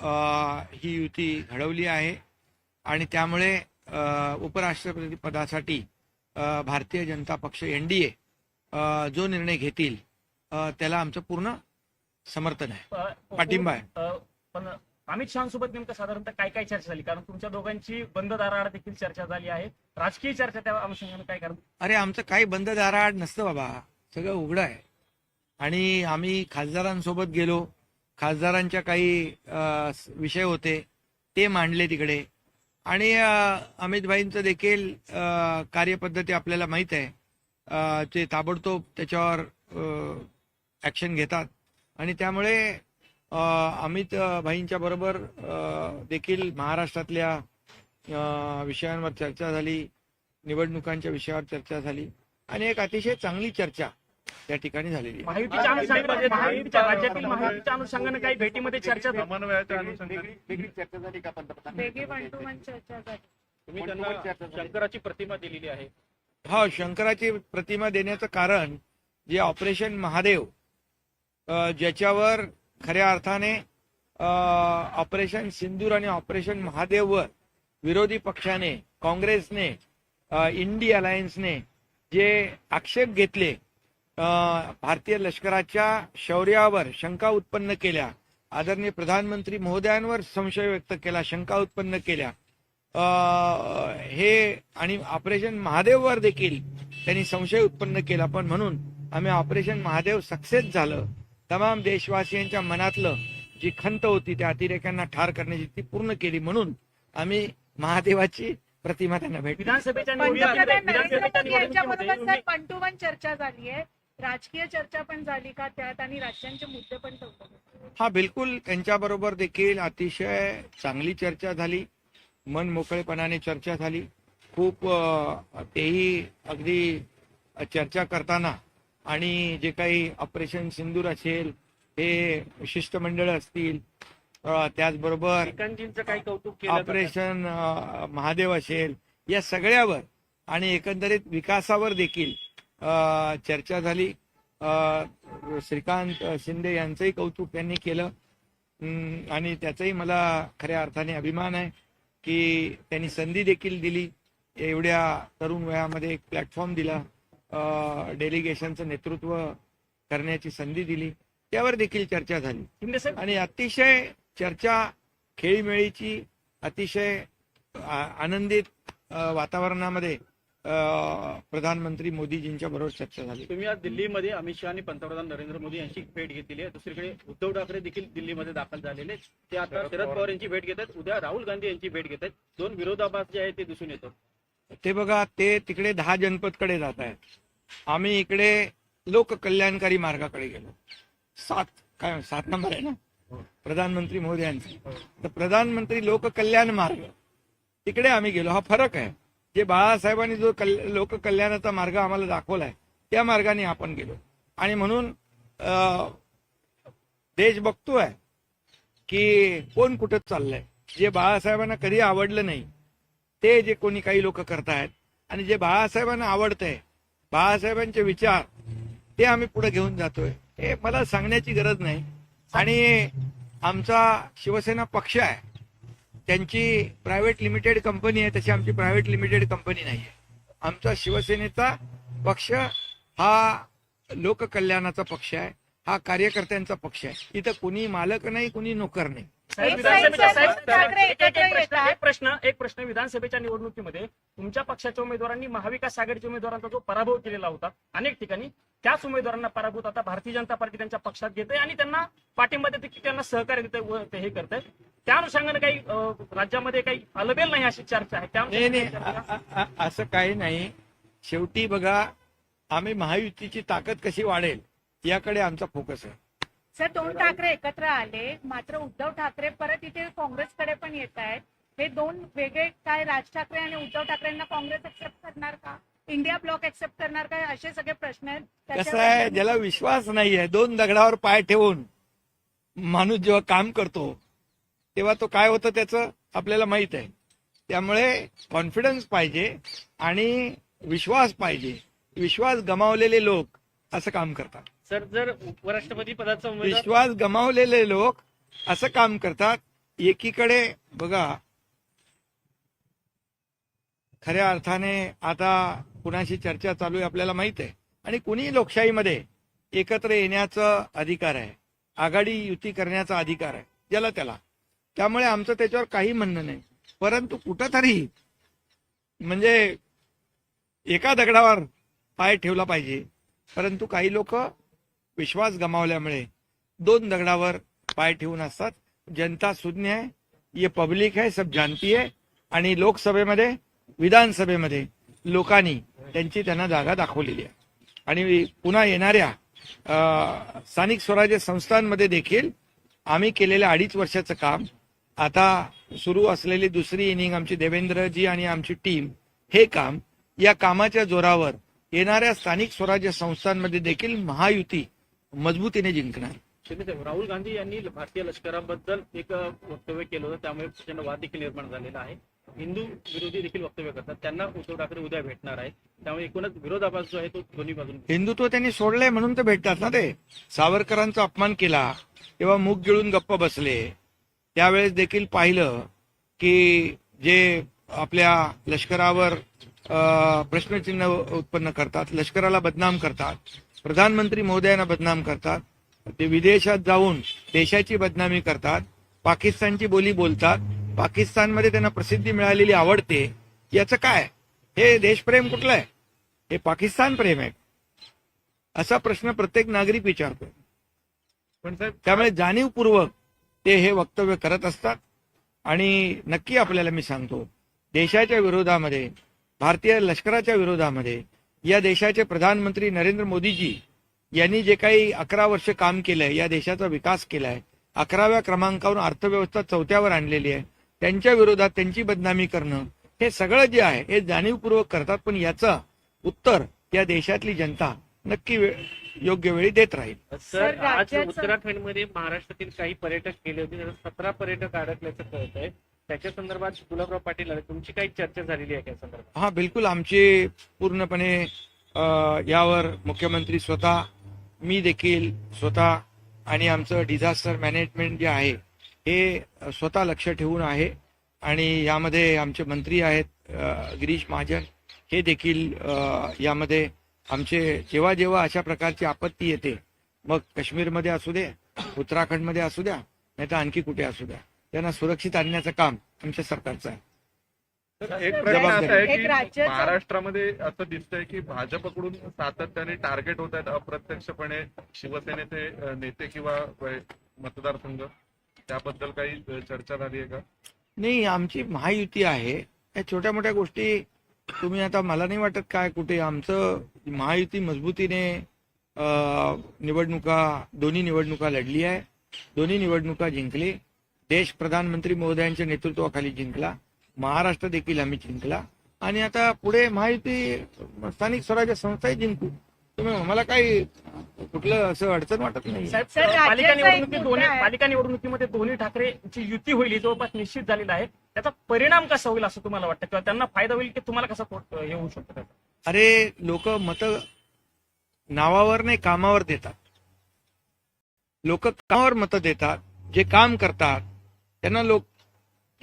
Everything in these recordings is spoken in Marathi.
अ, ही युती घडवली आहे आणि त्यामुळे उपराष्ट्रपती पदासाठी भारतीय जनता पक्ष एनडीए जो निर्णय घेतील त्याला आमचं पूर्ण समर्थन आहे. अ, पाठिंबा आहे. पण अमित शहासोबत नेमकं साधारणतः काय काय चर्चा झाली? कारण तुमच्या दोघांची बंद दाराआड देखील चर्चा झाली आहे. राजकीय चर्चा त्या अनुषंगाने काय कारण अरे आमचं काही बंद दाराआड नसतं बाबा. सगळं उघडं आहे. आणि आम्ही खासदारांसोबत गेलो. खासदारांच्या काही विषय होते ते मांडले तिकडे. आणि अ, अमितभाईंचं देखील कार्यपद्धती आपल्याला माहीत आहे. ते ताबडतोब त्याच्यावर ॲक्शन घेतात. आणि त्यामुळे अमित भाईंच्या बरोबर देखील महाराष्ट्रातल्या विषयांवर चर्चा झाली. निवडणुकांच्या विषयावर चर्चा झाली. आणि एक अतिशय चांगली चर्चा त्या ठिकाणी झालेली. महायुतीच्या अनुषंगाने महायुतीच्या राज्यातील महायुतीच्या अनुषंगाने काही भेटीमध्ये चर्चा झाली. समन्वयाच्या अनुषंगाने वेगळी चर्चा झाली का पंतप्रधान? वेगळी वन टू वन चर्चा झाली. तुम्ही त्यांना शंकराची प्रतिमा दिलेली आहे. हो शंकराची प्रतिमा देण्याचं कारण जे ऑपरेशन महादेव ज्याच्यावर खऱ्या अर्थाने ऑपरेशन सिंदूर आणि ऑपरेशन महादेववर विरोधी पक्षाने काँग्रेसने इंडी अलायन्सने जे आक्षेप घेतले भारतीय लष्कराच्या शौर्यावर शंका उत्पन्न केल्या. आदरणीय प्रधानमंत्री महोदयांवर संशय व्यक्त केला शंका उत्पन्न केल्या. अ, हे आणि ऑपरेशन महादेववर देखील त्यांनी संशय उत्पन्न केला. पण म्हणून आम्ही ऑपरेशन महादेव सक्सेस झालं. तमाम देशवासियांच्या मनातलं जी खंत होती त्या अतिरेक्यांना ठार करण्याची ती पूर्ण केली. म्हणून आम्ही महादेवाची प्रतिमा त्यांना भेट विधानसभेच्या पंतप्रधान नरेंद्र मोदी चर्चा झाली आहे. राजकीय चर्चा पण झाली का त्यात आणि राज्यांचे मुद्दे पण हा बिलकुल. त्यांच्याबरोबर देखील अतिशय चांगली चर्चा झाली. मन मोकळेपणाने चर्चा झाली. खूप तेही अगदी चर्चा करताना आणि जे काही ऑपरेशन सिंदूर असेल हे शिष्टमंडळ असतील त्याचबरोबर काही कौतुक. ऑपरेशन महादेव असेल या सगळ्यावर आणि एकंदरीत विकासावर देखील चर्चा झाली. श्रीकांत शिंदे यांचंही कौतुक त्यांनी केलं. आणि त्याचाही मला खऱ्या अर्थाने अभिमान आहे की त्यांनी संधी देखील दिली. एवढ्या तरुण वयामध्ये एक प्लॅटफॉर्म दिला. डेलिगेशनचं नेतृत्व करण्याची संधी दिली. त्यावर देखील चर्चा झाली. आणि अतिशय चर्चा खेळीमेळीची अतिशय आनंदित वातावरणामध्ये प्रधानमंत्री मोदीजींच्या बरोबर चर्चा झाली. तुम्ही आज दिल्लीमध्ये अमित शहा आणि पंतप्रधान नरेंद्र मोदी यांची भेट घेतलेली आहे. दुसरीकडे उद्धव ठाकरे देखील दिल्लीमध्ये दाखल झालेले आहेत. ते आता शरद पवार यांची भेट घेत आहेत. उद्या राहुल गांधी यांची भेट घेत आहेत. दोन विरोधाभास जे आहे ते दिसून येतो ते बघा ते तिकडे दहा जनपदकडे जात आहेत. आम्ही इकडे लोककल्याणकारी मार्गाकडे गेलो. सात काय सात नंबर आहे ना? प्रधानमंत्री मोदयांचा तर प्रधानमंत्री लोककल्याण मार्ग. तिकडे आम्ही गेलो. हा फरक आहे. जे बाळासाहेबांनी जो कल- लोककल्याणाचा मार्ग आम्हाला दाखवलाय त्या मार्गाने आपण गेलो. आणि म्हणून अं, देश बघतोय की कोण कुठं चाललंय. जे बाळासाहेबांना कधी आवडलं नाही ते जे कोणी काही लोक करतायत आणि जे बाळासाहेबांना आवडतंय बाळासाहेबांचे विचार ते आम्ही पुढे घेऊन जातोय. हे मला सांगण्याची गरज नाही. आणि आमचा शिवसेना पक्ष आहे त्यांची प्रायव्हेट लिमिटेड कंपनी आहे तशी आमची प्रायव्हेट लिमिटेड कंपनी नाही आहे. आमचा शिवसेनेचा पक्ष हा लोककल्याणाचा पक्ष आहे हा कार्यकर्त्यांचा पक्ष आहे. इथं कुणी मालक नाही कुणी नोकर नाही. एक प्रश्न-. एक प्रश्न एक प्रश्न. विधानसभेच्या निवडणुकीमध्ये तुमच्या पक्षाच्या उमेदवारांनी महाविकास आघाडीच्या उमेदवारांचा जो पराभव केलेला होता अनेक ठिकाणी त्याच उमेदवारांना पराभूत आता भारतीय जनता पार्टी त्यांच्या पक्षात घेते आणि त्यांना पाठिंबा देते की त्यांना सहकार्य देते व ते हे करते त्या अनुषंगाने काही राज्यामध्ये काही अलबेल नाही अशी चर्चा आहे. त्या असं काही नाही. शेवटी बघा आम्ही महायुतीची ताकद कशी वाढेल याकडे आमचा फोकस आहे. सर दोन ठाकरे एकत्र आले. मात्र उद्धव ठाकरे परत इथे काँग्रेसकडे पण येत आहेत. हे दोन वेगळे काय राज ठाकरे आणि उद्धव ठाकरेंना काँग्रेस एक्सेप्ट करणार का? इंडिया ब्लॉक एक्सेप्ट करणार का असे सगळे प्रश्न आहेत. कसं आहे ज्याला विश्वास नाहीये दोन दगडावर पाय ठेवून माणूस जेव्हा काम करतो तेव्हा तो काय होतं त्याचं आपल्याला माहीत आहे. त्यामुळे कॉन्फिडन्स पाहिजे आणि विश्वास पाहिजे. विश्वास गमावलेले लोक असं काम करतात. सर जर उपराष्ट्रपती पदाचा उमेदवार विश्वास गमावलेले लोक असं काम करतात एकीकडे बघा खऱ्या अर्थाने आता कुणाशी चर्चा चालू आहे आपल्याला माहीत आहे. आणि कुणी लोकशाहीमध्ये एकत्र येण्याचा अधिकार आहे आघाडी युती करण्याचा अधिकार आहे ज्याला त्याला. त्यामुळे आमचं त्याच्यावर काही म्हणणं नाही. परंतु कुठंतरी म्हणजे एका दगडावर पाय ठेवला पाहिजे. परंतु काही लोक विश्वास गमावल्यामुळे दोन दगडावर पाय ठेवून असतात. जनता शून्य आहे ये पब्लिक आहे सब जानती आहे. आणि लोकसभेमध्ये विधानसभेमध्ये लोकांनी त्यांची त्यांना जागा दाखवलेली आहे. आणि पुन्हा येणाऱ्या स्थानिक स्वराज्य संस्थांमध्ये देखील आम्ही केलेल्या अडीच वर्षाचं काम. आता सुरू असलेली दुसरी इनिंग आमची देवेंद्रजी आणि आमची टीम हे काम या कामाच्या जोरावर येणाऱ्या स्थानिक स्वराज्य संस्थांमध्ये देखील महायुती मजबूतीने जिंकणार. राहुल गांधी यांनी भारतीय लष्कराबद्दल एक वक्तव्य केलं होतं त्यामुळे प्रचंड वाद देखील निर्माण झालेला आहे. हिंदू विरोधी देखील वक्तव्य करतात त्यांना उद्धव ठाकरे उद्या भेटणार आहे त्यामुळे एकूणच विरोधाभास जो आहे तो दोन्ही बाजून. हिंदुत्व त्यांनी सोडलंय म्हणून तर भेटतात ना ते. सावरकरांचा अपमान केला तेव्हा मुख गिळून गप्प बसले. त्यावेळेस देखील पाहिलं की जे आपल्या लष्करावर प्रश्नचिन्ह उत्पन्न करतात लष्कराला बदनाम करतात प्रधानमंत्री महोदयांना बदनाम करतात ते विदेशात जाऊन देशाची बदनामी करतात पाकिस्तानची बोली बोलतात पाकिस्तानमध्ये त्यांना प्रसिद्धी मिळालेली आवडते याचं काय? हे देशप्रेम कुठलं आहे? हे पाकिस्तान प्रेम आहे. असा प्रश्न प्रत्येक नागरिक विचारतो. पण साहेब त्यामुळे जाणीवपूर्वक ते हे वक्तव्य करत असतात. आणि नक्की आपल्याला मी सांगतो देशाच्या विरोधामध्ये भारतीय लष्कराच्या विरोधामध्ये या देशाचे प्रधानमंत्री नरेंद्र मोदीजी यांनी जे काही अकरा वर्ष काम केलंय या देशाचा विकास केलाय अकराव्या क्रमांकावरून अर्थव्यवस्था चौथ्यावर आणलेली आहे त्यांच्या विरोधात त्यांची बदनामी करणं हे सगळं जे आहे हे जाणीवपूर्वक करतात पण याचं उत्तर या देशातली जनता नक्की वे- योग्य वेळी देत राहील. सर, आज उत्तराखंडमध्ये महाराष्ट्रातील काही पर्यटक गेले होते सतरा पर्यटक अडकल्याचं कळत आहे त्याच्या संदर्भात गुलाबराव पाटील तुमची काही चर्चा झालेली आहे त्या संदर्भात? हा बिलकुल. आमची पूर्णपणे यावर मुख्यमंत्री स्वतः मी देखील स्वतः आणि आमचं डिझास्टर मॅनेजमेंट जे आहे हे स्वतः लक्ष ठेवून आहे. आणि यामध्ये आमचे मंत्री आहेत गिरीश महाजन हे देखील यामध्ये आमचे जेव्हा जेव्हा अशा प्रकारची आपत्ती येते मग काश्मीरमध्ये असू दे उत्तराखंडमध्ये असू द्या नाही तर आणखी कुठे असू द्या. त्यांना सुरक्षित आणण्याचं काम आमच्या सरकारचं आहे. तर एक प्रश्न असा. आहे की महाराष्ट्रामध्ये असं दिसतंय की भाजपकडून सातत्याने टार्गेट होत आहेत अप्रत्यक्षपणे शिवसेनेचे नेते किंवा मतदारसंघ. त्याबद्दल काही चर्चा झाली आहे का? नाही आमची महायुती आहे. या छोट्या मोठ्या गोष्टी तुम्ही आता मला नाही वाटत काय कुठे. आमचं महायुती मजबूतीने निवडणुका दोन्ही निवडणुका लढली आहे. दोन्ही निवडणुका जिंकली. देश प्रधानमंत्री महोदयांच्या नेतृत्वाखाली जिंकला महाराष्ट्र देखील आम्ही जिंकला. आणि आता पुढे महायुती स्थानिक स्वराज्य संस्थाही जिंकू. तुम्ही मला काही कुठलं असं अडचण वाटत नाही पालिका निवडणुकीत दोन्ही. पालिका निवडणुकीमध्ये दोन्ही ठाकरेची युती होईल जवळपास निश्चित झालेला आहे. त्याचा परिणाम कसा होईल असं तुम्हाला वाटतं? किंवा त्यांना फायदा होईल की तुम्हाला कसा तो- हे होऊ शकतो अरे लोक मत नावावर नाही कामावर देतात. लोक कामावर मतं देतात जे काम करतात त्यांना लोक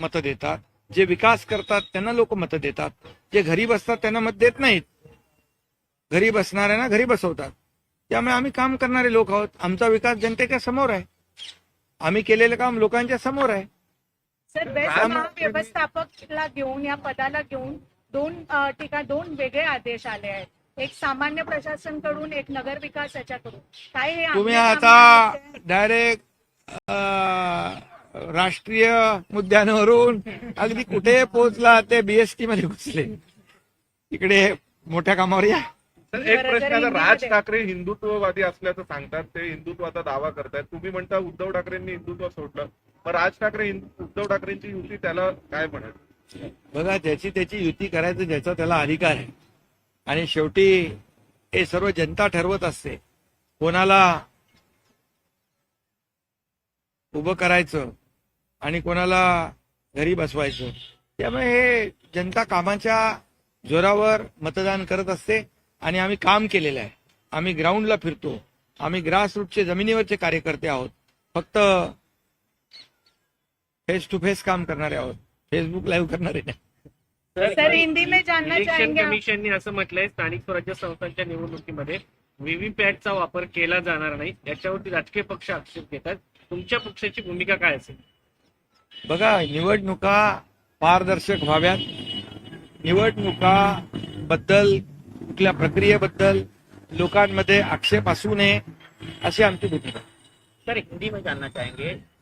मतं देतात. जे विकास करतात त्यांना लोक मतं देतात. जे घरी बसतात त्यांना मत देत नाहीत. घरी बसणाऱ्यांना घरी बसवतात. त्यामुळे आम्ही काम करणारे लोक आहोत. आमचा विकास जनतेच्या समोर आहे. आम्ही केलेलं काम लोकांच्या समोर आहे. सर बेस्ट राम- महाव्यवस्थापकला घेऊन या पदाला घेऊन दोन ठिकाण दोन वेगळे आदेश आले आहेत. एक सामान्य प्रशासनकडून एक नगर विकास याच्याकडून काय हे तुम्ही आता? डायरेक्ट राष्ट्रीय मुद्द्यांवरून अगदी कुठे पोहोचला ते बीएसटी मध्ये घुसले इकडे मोठ्या कामावर या. तर एक प्रश्न राज ठाकरे हिंदुत्ववादी असल्याचं सांगतात ते हिंदुत्वाचा दावा करतायत. तुम्ही म्हणता उद्धव ठाकरेंनी हिंदुत्व सोडलं. मग राज ठाकरे हिंद- उद्धव ठाकरेंची युती त्याला काय म्हणत? बघा त्याची त्याची युती करायचं ज्याचा त्याला अधिकार आहे. आणि शेवटी हे सर्व जनता ठरवत असते कोणाला उभं करायचं आणि कोणाला घरी बसवायचं. त्यामुळे हे जनता कामाच्या जोरावर मतदान करत असते आणि आम्ही काम केलेलं आहे. आम्ही ग्राउंडला फिरतो. आम्ही ग्रासरूटचे जमिनीवरचे कार्यकर्ते आहोत. फक्त फेस टू फेस काम करणारे आहोत. फेसबुक लाईव्ह करणारे नाही. सर हिंदी में जानना इलेक्शन चाहेंगे आप? कमिशनने असं म्हटलंय स्थानिक स्वराज्य संस्थांच्या निवडणुकीमध्ये व्हीव्हीपॅटचा वापर केला जाणार नाही. याच्यावरती राजकीय पक्ष आक्षेप घेतात. तुमच्या पक्षाची भूमिका काय असेल? बघा निवडणुका पारदर्शक व्हाव्यात. निवडणुका बद्दल कुठल्या प्रक्रियेबद्दल लोकांमध्ये आक्षेप असू नये अशी आमची भूमिका. सर हिंदी में जानना चाहेंगे